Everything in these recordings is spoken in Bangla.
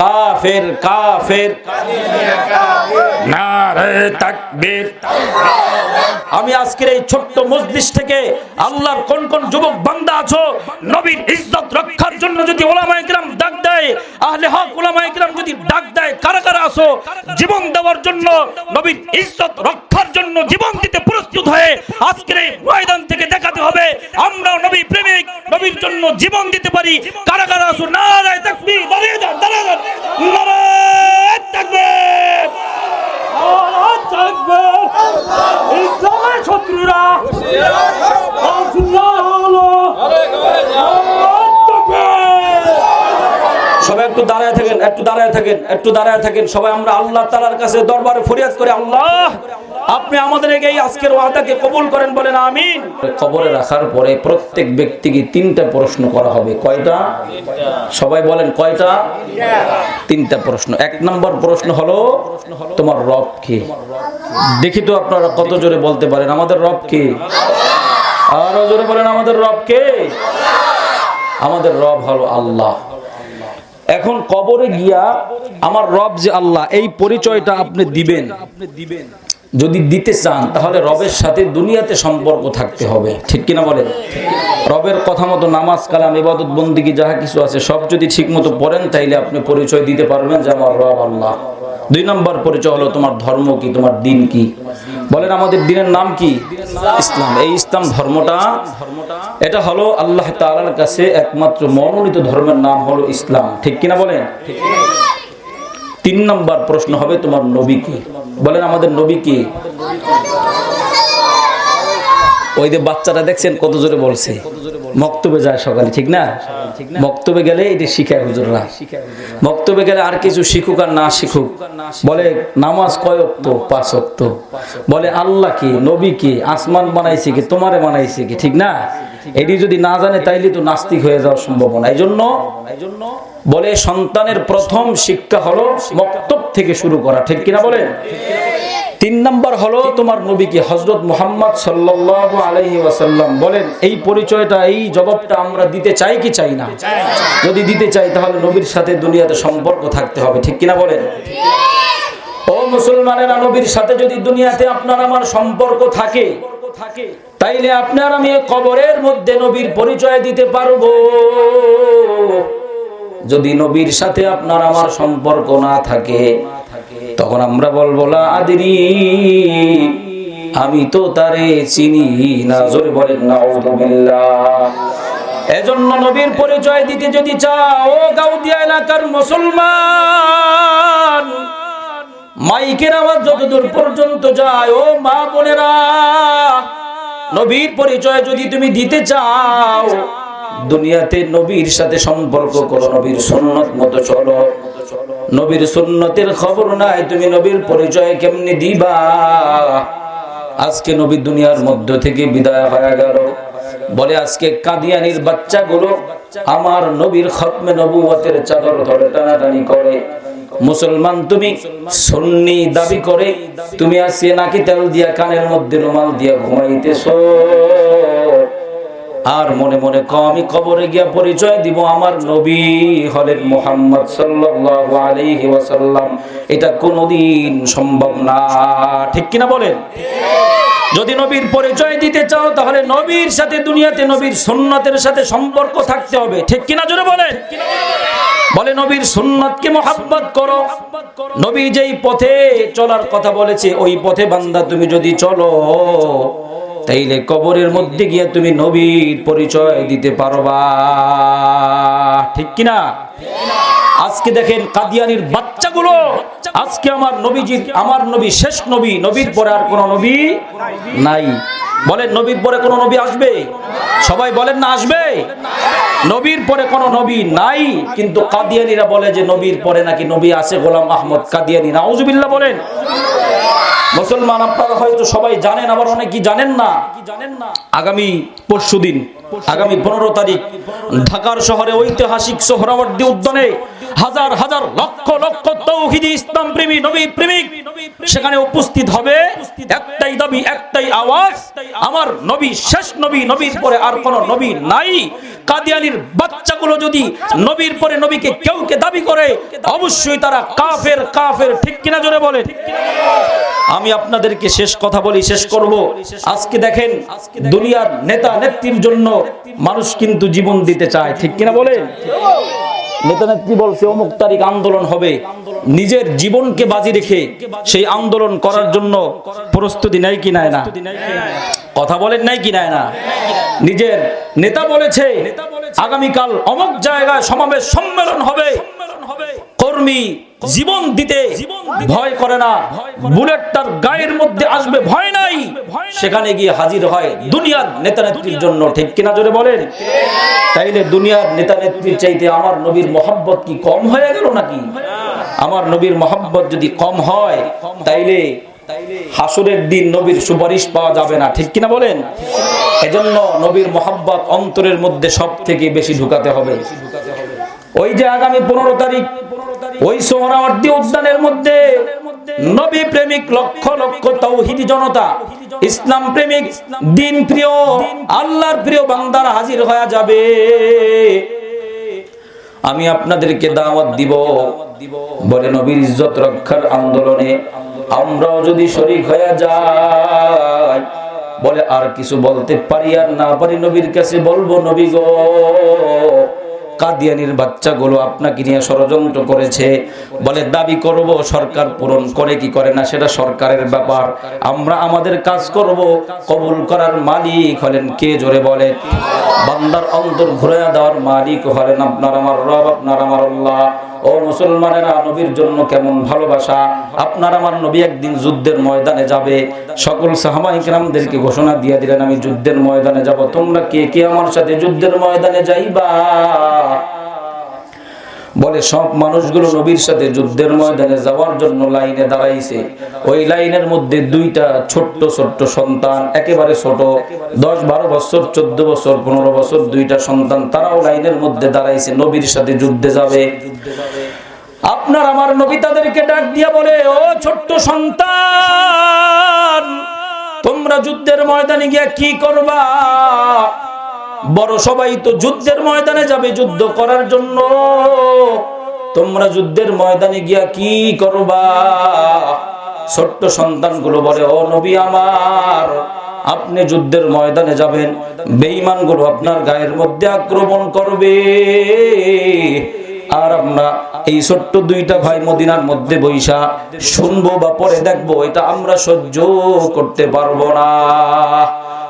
কাফের কাফের। আমি আজকের এই ছোট্ট মজলিস থেকে আল্লাহর কোন কোন যুবক বান্দা আছো, নবীর ইজ্জত রক্ষার জন্য যদি ওলামায়ে কিরাম ডাক দেয়, আহলে হক ওলামায়ে কিরাম যদি ডাক দেয়, কারা কারা আছো, জীবন দেওয়ার জন্য, নবীর ইজ্জত রক্ষার জন্য জীবন দিতে প্রস্তুত হয়ে আজকের এই ময়দান থেকে দেখাতে হবে আমরা নবী প্রেমিক, নবীর জন্য জীবন দিতে পারি। কারা কারা আছো, নারায়ে তাকবীর, দাঁড়িয়ে যান দাঁড়িয়ে যান, নারায়ে তাকবীর নারায়ে তাকবীর ইসলামের শত্রুরা সবাই একটু দাঁড়ায় থাকেন, একটু দাঁড়ায় থাকেন, একটু দাঁড়ায় থাকেন। সবাই আমরা আল্লাহ তালার কাছে দরবারে ফরিয়াদ করে, আল্লাহ। আপনি আমাদের এই আজকের ওয়াদাকে কবুল করেন বলেন, আমিন। কবরে রাখার পরে প্রত্যেক ব্যক্তিকে তিনটা প্রশ্ন করা হবে। কয়টা? সবাই বলেন, কয়টা? তিনটা প্রশ্ন। এক নম্বর প্রশ্ন হলো, তোমার রব কে? দেখি তো আপনারা কত জোরে বলতে পারেন, আমাদের রব কে? আরও জোরে বলেন, আমাদের রব কে? আমাদের রব হলো আল্লাহ। এখন কবরে গিয়া আমার রব যে আল্লাহ, এই পরিচয়টা আপনি দিবেন আপনি দিবেন। যদি দিতে চান, তাহলে রবের সাথে দুনিয়াতে সম্পর্ক থাকতে হবে। ঠিক কিনা বলেন? রবের কথা মতো নামাজ, কালাম, ইবাদত, বন্দিগি, যাহা কিছু আছে, সব যদি ঠিক মতো পড়েন, তাইলে আপনি পরিচয় দিতে পারবেন যে আমার রব আল্লাহ। দুই নম্বর পরিচয় হলো তোমার ধর্ম কি, তোমার দিন কি? বলেন, আমাদের দিনের নাম কি? ইসলাম। এই ইসলাম ধর্মটা, এটা হলো আল্লাহ তাআলার কাছে একমাত্র মনোনীত ধর্মের নাম হলো ইসলাম। ঠিক কিনা বলেন? তিন নম্বর প্রশ্ন হবে তোমার নবী কি? বলেন আমাদের নবী কি? ওই যে বাচ্চাটা দেখছেন, কত জোরে বলছে? মক্তবে যায় সকালে, ঠিক না? মক্তবে গেলে এটা শিখায় হুজুররা। মক্তবে গেলে আর কিছু শিখুক আর না শিখুক। বলে, নামাজ কয় অক্ত পাঁচ অক্ত বলে, আল্লাহ কি? নবী কি? আসমান বানাইছে কি? তোমারে বানাইছে কি? ঠিক না? এটি যদি না জানে তাইলে তো নাস্তিক হয়ে যাওয়ার সম্ভাবনা। এই জন্য বলে সন্তানের প্রথম শিক্ষা হলো মক্তব থেকে শুরু করা। ঠিক কিনা বলেন? তিন নম্বর হলো তোমার নবীকে হজরত মোহাম্মদ সাল্লাল্লাহু আলাইহি ওয়াসাল্লাম বলেন এই পরিচয়টা এই জবাবটা আমরা দিতে চাই কি চাই না? যদি দিতে চাই তাহলে নবীর সাথে দুনিয়াতে সম্পর্ক থাকতে হবে। ঠিক কিনা বলেন? ও মুসলমানেরা নবীর সাথে যদি দুনিয়াতে আপনার আমার সম্পর্ক থাকে তাইলে আপনার আমি কবরের মধ্যে নবীর পরিচয় দিতে পারব। যদি নবীর সাথে আপনার আমার সম্পর্ক না থাকে, তখন আমরা বলব, লা আদরি, আমি তো তারে চিনি না, জোরে বলেন নাউযুবিল্লাহ এজন্য নবীর পরিচয় দিতে যদি চাও, গাউদিয়া এলাকার মুসলমান, মাইকের আওয়াজ যতদূর পর্যন্ত যায়, ও মা বোনেরা নবীর পরিচয় যদি তুমি দিতে চাও, দুনিয়াতে নবীর সাথে সম্পর্ক করো, নবীর সুন্নত মতো চলো। নবীর সুন্নতের খবর নাই, তুমি নবীর পরিচয় কেমনি দিবা? আজকে নবী দুনিয়ার মধ্য থেকে বিদায় হয়ে গেল। বলে, আজকে কাদিয়ানির বাচ্চাগুলো আমার নবীর খতমে নবুয়তের চাদর ধরে টানাটানি করে। মুসলমান তুমি সুন্নি দাবি করে তুমি আজকে নাকি তেল দিয়া কানের মধ্যে রুমাল দিয়া ঘুমাইতেছো। আর মনে মনে ক আমি কবরে গিয়া পরিচয় দিব আমার নবী হলেন মোহাম্মদ সাল্লাল্লাহু আলাইহি ওয়াসাল্লাম। এটা কোনোদিন সম্ভব না। ঠিক কিনা বলেন? যদি নবীর পরিচয় দিতে চাও, তাহলে নবীর সাথে দুনিয়াতে, নবীর সুন্নতের সাথে সম্পর্ক থাকতে হবে। ঠিক কিনা জোরে বলে বলে, নবীর সুন্নতকে মোহাব্বত করো। নবী যেই পথে চলার কথা বলেছে, ওই পথে বান্দা তুমি যদি চলো, তাইলে কবরের মধ্যে গিয়ে তুমি নবীর পরিচয় দিতে পারবা। ঠিক কিনা? আজকে দেখেন কাদিয়ানির বাচ্চাগুলো, আজকে আমার নবীজির আমার নবী, শেষ নবী, নবীর পরে আর কোন নবী নাই। বলেন, নবীর পরে কোন নবী আসবে? সবাই বলেন না, আসবে? নবীর পরে কোন নবী নাই, কিন্তু কাদিয়ানিরা বলে যে নবীর পরে নাকি নবী আছে গোলাম আহমদ কাদিয়ানি। নাউজুবিল্লাহ বলেন। মুসলমান আপনারা হয়তো সবাই জানেন, আবার অনেকেই জানেন না। আগামী পরশুদিন আগামী পনেরো তারিখ, ঢাকার শহরে ঐতিহাসিক সোহরাওয়ার্দী উদ্যানে হাজার হাজার লক্ষ লক্ষ তৌহিদি ইসলাম প্রেমী, নবী প্রেমিক সেখানে উপস্থিত হবে। একটাই দাবি, একটাই আওয়াজ, আমার নবী, শেষ নবী, নবীর পরে আর কোন নবী নাই। কাদিয়ানির বাচ্চাগুলো যদি নবীর পরে নবীকে কেউ কে দাবি করে, অবশ্যই তারা কাফের কাফের, ঠিক কিনা জোরে বলে আমি আপনাদেরকে শেষ কথা বলি, শেষ করব। আজকে দেখেন, দুনিয়ার নেতা নেত্রীর জন্য মানুষ কিন্তু জীবন দিতে চায়। ঠিক কিনা বলেন? নেতা নেত্রী বলছে, অমুক তারিখ আন্দোলন হবে। নিজের জীবনকে বাজি রেখে সেই আন্দোলন করার জন্য প্রস্তুতি নেয় কি নেয় না? কথা বলেন নাই কি নেয় না? নিজের নেতা বলেছে, আগামীকাল অমুক জায়গায় সমাবেশ, সম্মেলন হবে। কর্মী জীবন দিতে ভয় করে না। বুলেট তার গায়ের মধ্যে আসবে ভয় নাই। সেখানে গিয়ে হাজির হয় দুনিয়ার নেতা নেত্রীর জন্য। ঠিক কিনা জোরে বলেন? তাইলে দুনিয়ার নেতা নেত্রীর চাইতে আমার নবীর মোহাব্বত কি কম হয়ে গেল নাকি? আমার নবীর মোহাব্বত যদি কম হয়, তাইলে হাসুরের দিন নবীর সুপারিশ পাওয়া যাবে না। ঠিক কিনা বলেন? এজন্য নবীর মোহাব্বত অন্তরের মধ্যে সব থেকে বেশি ঢুকাতে হবে। ওই যে আগামী পনেরো তারিখ ওই সোহরাওয়ার্দী উদ্যানের মধ্যে নবী প্রেমিক লক্ষ লক্ষ তৌহিদি জনতা, ইসলাম প্রেমিক, দিন প্রিয়, আল্লাহর প্রিয় বান্দারা হাজির হয়ে যাবে। আমি আপনাদেরকে দাওয়াত দিব। বলে নবীর ইজ্জত রক্ষার আন্দোলনে আমরাও যদি শরীক হয়ে যাই, বলে আর কিছু বলতে পারি আর না পারি নবীর কাছে বলব, নবী গো। কাদিয়ানির বাচ্চাগুলো আপনাকে নিয়ে ষড়যন্ত্র করেছে, বলে দাবি করব, সরকার পূরণ করে কি করে না সেটা সরকারের ব্যাপার। আমরা আমাদের কাজ করব, কবুল করার মালিক হলেন কে জোরে বলে? বান্দার অন্তর ঘুরে দেওয়ার মালিক হলেন আপনার আমার রব, আপনার আমার আল্লাহ। ও মুসলমানেরা নবীর জন্য কেমন ভালোবাসা? আপনার আমার নবী একদিন যুদ্ধের ময়দানে যাবে। সকল সাহাবাই কেরামদেরকে ঘোষণা দিয়ে দিলেন, আমি যুদ্ধের ময়দানে যাব। তোমরা কে কে আমার সাথে যুদ্ধের ময়দানে যাইবা? বলে, সব মানুষগুলো নবীর সাথে যুদ্ধের ময়দানে যাওয়ার জন্য লাইনে দাঁড়াইছে। ওই লাইনের মধ্যে দুইটা ছোট্ট ছোট্ট সন্তান, একেবারে ছোট। দশ, বারো বছর, চোদ্দ বছর, পনেরো বছর দুইটা সন্তান, তারাও লাইনের মধ্যে দাঁড়াইছে, নবীর সাথে যুদ্ধে যাবে। আপনার আমার নবী তাদেরকে ডাক দিয়া বলে, ও ছোট্ট সন্তান, তোমরা যুদ্ধের ময়দানে গিয়া কি করবা? বড় সবাই তো যুদ্ধের ময়দানে যাবে যুদ্ধ করার জন্য। তোমরা যুদ্ধের ময়দানে গিয়া কি করবা? ছোট্ট সন্তানগুলো বলে, ও নবী আমার, আপনি যুদ্ধের ময়দানে যাবেন। বেঈমানগুলো আপনার গায়ের মধ্যে আক্রমণ করবে। আর আমরা এই ছোট্ট দুইটা ভাই মদিনার মধ্যে বৈশা শুনব বা পরে দেখব, এটা আমরা সহ্য করতে পারব না।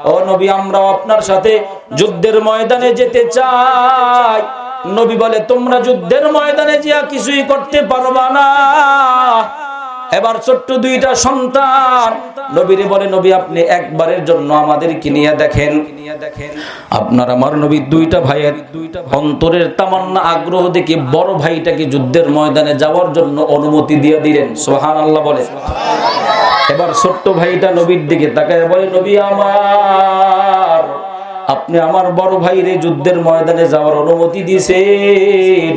ও নবী আমরাও আপনার সাথে যুদ্ধের ময়দানে যেতে চাই। নবী বলে, তোমরা যুদ্ধের ময়দানে যা কিছুই করতে পারবা না। এবার ছোট্ট দুইটা সন্তান। নবীরে বলে, নবী, আপনি একবারের জন্য আমাদেরকে নিয়ে দেখেন। আপনার, আমার নবী, দুইটা ভাইয়ের দুইটা অন্তরের তামান্না, আগ্রহ দেখে বড় ভাইটাকে যুদ্ধের ময়দানে যাওয়ার জন্য অনুমতি দিয়ে দিলেন। সোহান আল্লাহ বলে। এবার ছোট্ট ভাইটা নবীর দিকে তাকায় বলে, নবী আমার, আপনি আমার বড় ভাইরে যুদ্ধের ময়দানে যাওয়ার অনুমতি দিয়েছেন।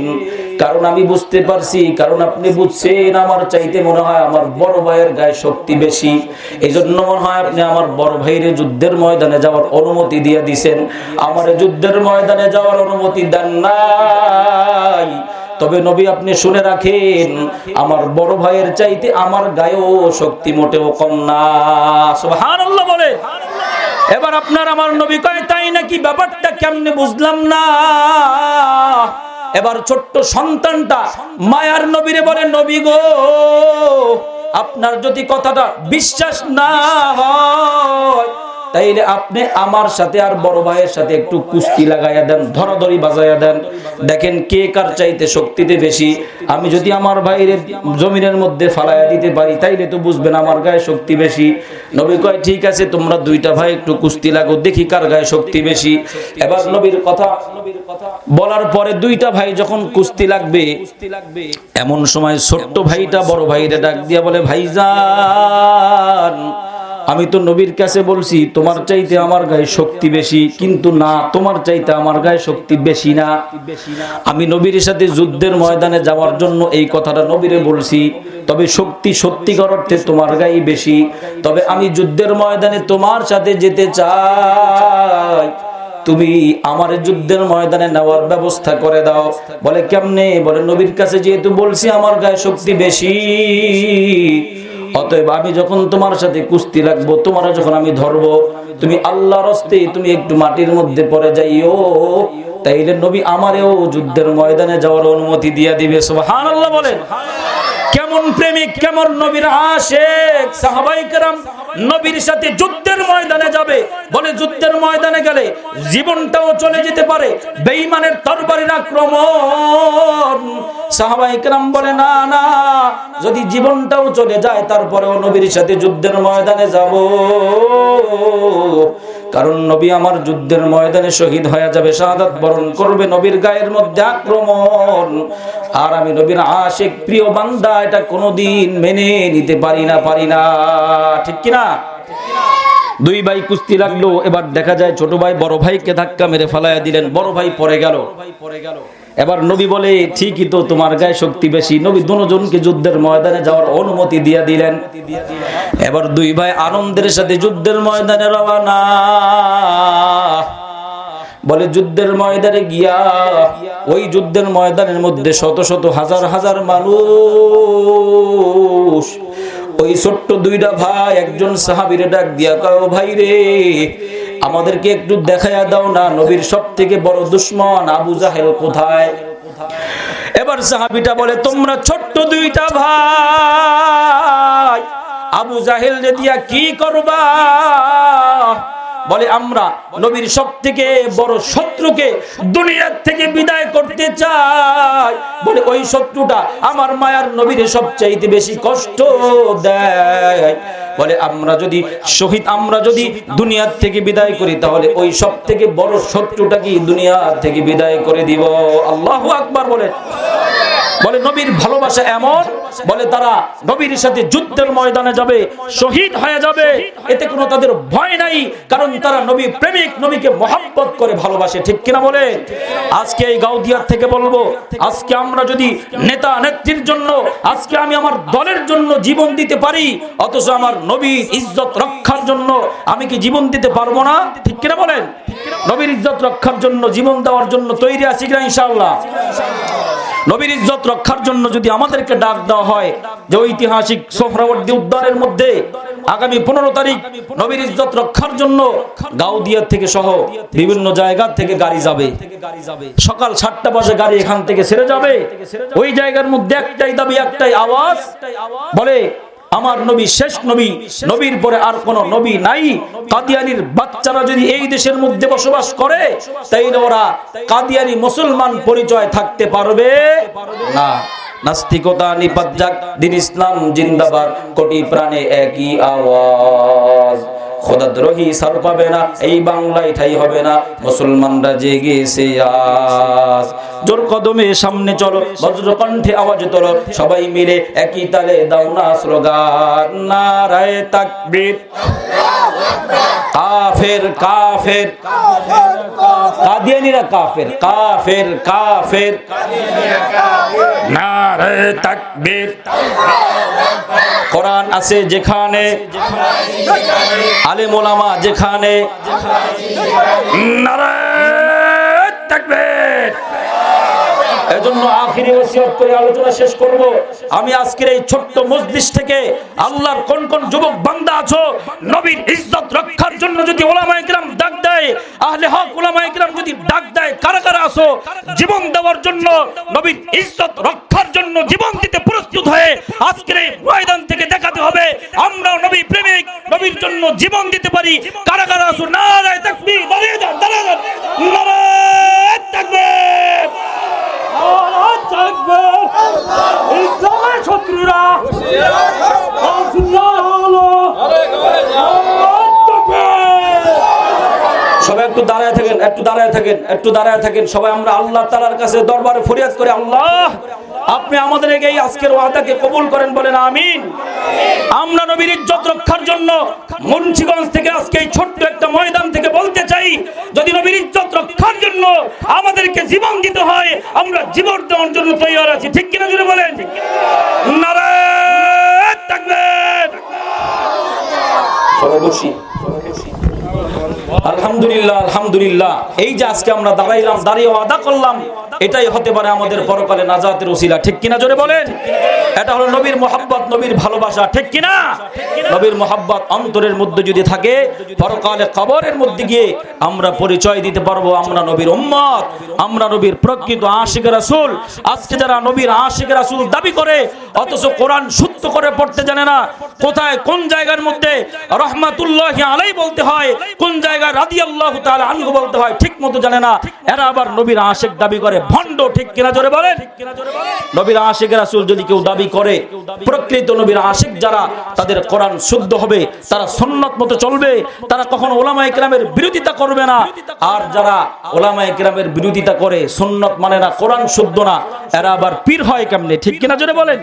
কারণ আমি বুঝতে পারছি, কারণ আপনি বুঝছেন, আমার চাইতে মনে হয় আমার বড় ভাইয়ের গায়ে শক্তি বেশি। এই জন্য মনে হয় আপনি আমার বড় ভাইরে যুদ্ধের ময়দানে যাওয়ার অনুমতি দিয়ে দিছেন আমার যুদ্ধের ময়দানে যাওয়ার অনুমতি দেন নাই। তবে নবী আপনি শুনে রাখেন, আমার বড় ভাইয়ের চাইতে আমার গায়েও শক্তি মোটেও কম না। বলে। এবার আপনার আমার নবী কয়, তাই নাকি ব্যাপারটা কেমনে বুঝলাম না? এবার ছোট্ট সন্তানটা মায়ার নবীরে বলে, নবী গো, আপনার যদি কথাটা বিশ্বাস না হয় তাইলে আপনি আমার সাথে আর বড় ভাইয়ের সাথে একটু কুস্তি লাগাইয়া দেন, ধরাধরি বাজাইয়া দেন। দেখেন কে কার চাইতে শক্তিতে বেশি। আমি যদি আমার ভাইয়ের জমিনের মধ্যে ফালাইয়া দিতে পারি, তাইলে তো বুঝবেন আমার গায়ে শক্তি বেশি। নবী কয়, ঠিক আছে, তোমরা দুইটা ভাই একটু কুস্তি লাগো দেখি কার গায়ে শক্তি বেশি। এবার নবীর কথা বলার পরে দুইটা ভাই যখন কুস্তি লাগবে, এমন সময় ছোট্ট ভাইটা বড় ভাইরে ডাক দিয়া বলে, ভাইজান আমি তো নবীর কাছে বলছি তোমার চাইতে আমার গায়ে শক্তি বেশি কিন্তু না তোমার চাইতে আমার গায়ে শক্তি বেশি না। আমি নবীর সাথে যুদ্ধের ময়দানে যাওয়ার জন্য এই কথাটা নবীরে বলছি তবে শক্তি সত্যিকার অর্থে তোমার গায়ে বেশি। তবে আমি যুদ্ধের ময়দানে তোমার সাথে যেতে চাই। তুমি আমার যুদ্ধের ময়দানে নেওয়ার ব্যবস্থা করে দাও। বলে কেমনে? বলে নবীর কাছে যেহেতু বলছি আমার গায়ে শক্তি বেশি। অতএব আমি যখন তোমার সাথে কুস্তি লাগবো, তোমার যখন আমি ধরবো, তুমি আল্লাহর হস্তে তুমি একটু মাটির মধ্যে পড়ে যাইও। তাইলে নবী আমারেও যুদ্ধের ময়দানে যাওয়ার অনুমতি দিয়ে দিবে সব হা আল্লাহ বলেন। কেমন প্রেমিক, কেমন নবীর আশেক? সাহাবাই কেরাম নবীর সাথে যুদ্ধের ময়দানে যাবে। বলে যুদ্ধের ময়দানে গেলে জীবনটাও চলে যেতে পারে। বেঈমানের তরবারির আক্রমণ। সাহাবাই কেরাম বলে, না না, যদি জীবনটাও চলে যায়, তারপরেও নবীর সাথে যুদ্ধের ময়দানে যাব। কারণ নবী আমার যুদ্ধের ময়দানে শহীদ হয়ে যাবে। শাহাদাত বরণ করবে নবীর গায়ের মধ্যে আক্রমণ। আর আমি নবীর আশেক, প্রিয় বান্দা, এটা কোনোদিন মেনে নিতে পারি না পারি না। ঠিক কিনা? দুই ভাই কুস্তি লাগল, এবার দেখা যায় ছোট ভাই বড় ভাইকে ধাক্কা মেরে ফালাইয়া দিলেন, বড় ভাই পরে গেল। এবার নবী বলে, ঠিকই তো তোমার গায়ে শক্তি বেশি। নবী দুজনকে যুদ্ধের ময়দানে যাওয়ার অনুমতি দিয়ে দিলেন। এবার দুই ভাই আনন্দের সাথে যুদ্ধের ময়দানে রওনা। বলে, যুদ্ধের ময়দানে গিয়া ওই যুদ্ধের ময়দানের মধ্যে শত শত হাজার হাজার মানুষ, ওই ছোট্ট দুইটা ভাই, একজন সাহাবিরে ডাক দিয়া কাও ভাই রে, আমাদেরকে একটু দেখাইয়া দাও না, নবীর সব থেকে বড় দুশ্মন আবু জাহেল কোথায়? এবার সাহাবিটা বলে, তোমরা ছোট্ট দুইটা ভাই, আবু জাহেল রে দিয়া কি করবা? বলে, আমরা নবীর সব থেকে বড় শত্রুকে দুনিয়ার থেকে বিদায় করতে চাই। বলে, ওই শত্রুটা আমার মায়ার নবীর সবচাইতে বেশি কষ্ট দেয়। বলে, আমরা যদি শহীদ, আমরা যদি দুনিয়ার থেকে বিদায় করি, তাহলে ওই সব থেকে বড় শত্রুটা কি দুনিয়া থেকে বিদায় করে দিব? আল্লাহু আকবার বলে। বলে, নবীর ভালোবাসা এমন বলে তারা নবীর সাথে যুদ্ধের ময়দানে যাবে, শহীদ হয়ে যাবে। এতে কোনো তাদের ভয় নাই, কারণ তারা নবী প্রেমিক, নবীকে মহাব্বত করে ভালোবাসে, ঠিক কিনা বলে? আজকে এই গাউদিয়ার থেকে বলব, আজকে আমরা যদি নেতা নেত্রীর জন্য, আজকে আমি আমার দলের জন্য জীবন দিতে পারি, অথচ আমার নবীর ইজ্জত রক্ষার জন্য আমি কি জীবন দিতে পারব না? ঠিক কিনা বলেন? নবীর ইজ্জত রক্ষার জন্য, জীবন দেওয়ার জন্য তৈরি আছি কিনা ইনশাআল্লাহ? নবীর ইজ্জত রক্ষার জন্য যদি আমাদেরকে ডাক দেওয়া হয় যে ঐতিহাসিক সোহরাবর্দী উদ্যানের মধ্যে আগামী পনেরো তারিখ নবীর ইজ্জত রক্ষার জন্য গাউদিয়া থেকে সহ বিভিন্ন জায়গা থেকে গাড়ি যাবে। সকাল সাতটা বাজে গাড়ি এখান থেকে ছেড়ে যাবে। ওই জায়গার মধ্যে একটাই দাবি, একটাই আওয়াজ। বলে, আমার নবী শেষ নবী, নবীর পরে আর কোন নবী নাই। কাদিয়ানির বাচ্চারা যদি এই দেশের মধ্যে বসবাস করে তাইলে ওরা কাদিয়ানি মুসলমান পরিচয় থাকতে পারবে? না। নাস্তিকতা নিপাত যাক দিন ইসলাম জিন্দাবাদ, কোটি প্রাণে একই আওয়াজ। এই বাংলায় ঠাই হবে না, মুসলমানরা জেগেছে জোর কদমে সামনে চলো বজ্র কণ্ঠে আওয়াজ তোলো, সবাই মিলে একই তালে দাও না স্লোগান। নারায় কাফের কাফের। কাদিয়ানিরা কাফের কাফের কাফের। নারায় তাকবীর। কোরআন আছে যেখানে আলেম ওলামা যেখানে। নারায় তাকবীর। এজন্য আখিরি ওসিয়ত করে আলোচনা শেষ করব। আমি আজকের এই ছোট্ট মজলিস থেকে আল্লাহর কোন কোন যুবক, বান্দা আছো? নবীর ইজ্জত রক্ষার জন্য যদি ওলামায়ে কিরাম ডাক দেয়, আহলে হক ওলামায়ে কিরাম যদি ডাক দেয়, কারা কারা আছো? জীবন দেওয়ার জন্য, নবীর ইজ্জত রক্ষার জন্য জীবন দিতে প্রস্তুত হয়ে আজকের এই ময়দান থেকে দেখাতে হবে। আমরাও নবী প্রেমিক, নবীর জন্য জীবন দিতে পারি। কারা কারা আছো? নারায়ে তাকবীর দাঁড়িয়ে যান দাঁড়িয়ে যান নারায় তাকবীর। ইসলামের শত্রুরা। সবাই একটু দাঁড়ায় থাকেন, একটু দাঁড়ায় থাকেন, একটু দাঁড়ায় থাকেন। সবাই আমরা আল্লাহ তালার কাছে দরবারে ফরিয়াদ করে, আল্লাহ। আপনি আমাদের এই আজকের ওয়াদাকে কবুল করেন বলেন, আমিন। আমরা নবীর ইজ্জত রক্ষার জন্য মুন্সিগঞ্জ থেকে আজকে এই ছোট্ট একটা ময়দান থেকে বলতে চাই, যদি নবীর ইজ্জত রক্ষার জন্য আমাদেরকে জীবন দিতে হয়, আমরা জীবন দেওয়ার জন্য তৈরি আছি। ঠিক কিনা জুড়ে বলেন? নারায়ণ তাকবীর আলহামদুলিল্লাহ আলহামদুলিল্লাহ। এই যে আজকে আমরা দাঁড়াইলাম দাঁড়িয়ে আদা করলাম, এটাই হতে পারে আমাদের পরকালে নাজাতের ওসিলা। ঠিক কিনা জোরে বলেন? এটা হলো নবীর মোহাব্বত, নবীর ভালোবাসা, ঠিক কিনা? নবীর মোহাব্বত অন্তরের মধ্যে যদি থাকে, পরকালে কবরের মধ্যে গিয়ে আমরা পরিচয় দিতে পারব, আমরা নবীর উম্মত, আমরা নবীর প্রকৃত আশিক রাসূল। আজকে যারা নবীর আশিক রাসূল দাবি করে, অথচ কোরআন শুদ্ধ করে পড়তে জানে না, কোথায়, কোন জায়গার মধ্যে রহমাতুল্লাহ আলাই বলতে হয়, কোন জায়গায় রাদি আল্লাহ তাহলে আনহু বলতে হয়, ঠিক মতো জানে না। এরা আবার নবীর আশিক দাবি করে, ভণ্ড, ঠিক কিনা জোরে বলেন? নবীর আশিক রাসূল যদি কেউ দাবি করে। প্রকৃত নবীর আশিক যারা, তাদের কোরআন শুদ্ধ হবে, তারা সুন্নাত মতো চলবে, তারা কখনো ওলামা ইকরামের বিরোধিতা করবে না। আর যারা ওলামা ইকরামের বিরোধিতা করে, সুন্নত মানে না, কোরআন শুদ্ধ না, এরা আবার পীর হয় কেমনে? ঠিক কিনা জোরে বলেন?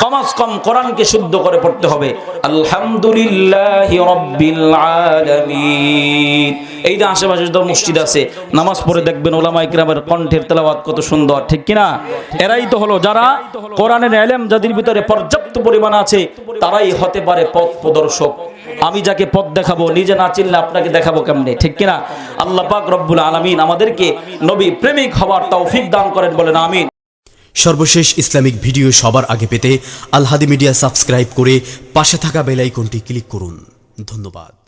কমাস কম কোরআনকে শুদ্ধ করে পড়তে হবে। আলহামদুলিল্লাহি রাব্বিল আলামিন। এই যে আশেপাশে যত মসজিদ আছে, নামাজ পড়ে দেখবেন ওলামা ইকরামের কণ্ঠের তেলাওয়াত কত সুন্দর, ঠিক কিনা? এরাই তো হলো যারা কোরআনের এলেম যাদের ভিতরে পর্যাপ্ত পরিমাণ আছে, তারাই হতে পারে পথ প্রদর্শক। আমি যাকে পথ দেখাবো, নিজে না চিনলে আপনাকে দেখাবো কেমনে, ঠিক কিনা? আল্লাহ পাক রব্বুল আলামিন আমাদেরকে নবী প্রেমিক হওয়ার তৌফিক দান করেন, বলেন আমিন। সর্বশেষ ইসলামিক ভিডিও সবার আগে পেতে আলহাদি মিডিয়া সাবস্ক্রাইব করে পাশে থাকা বেল আইকনটি ক্লিক করুন। ধন্যবাদ।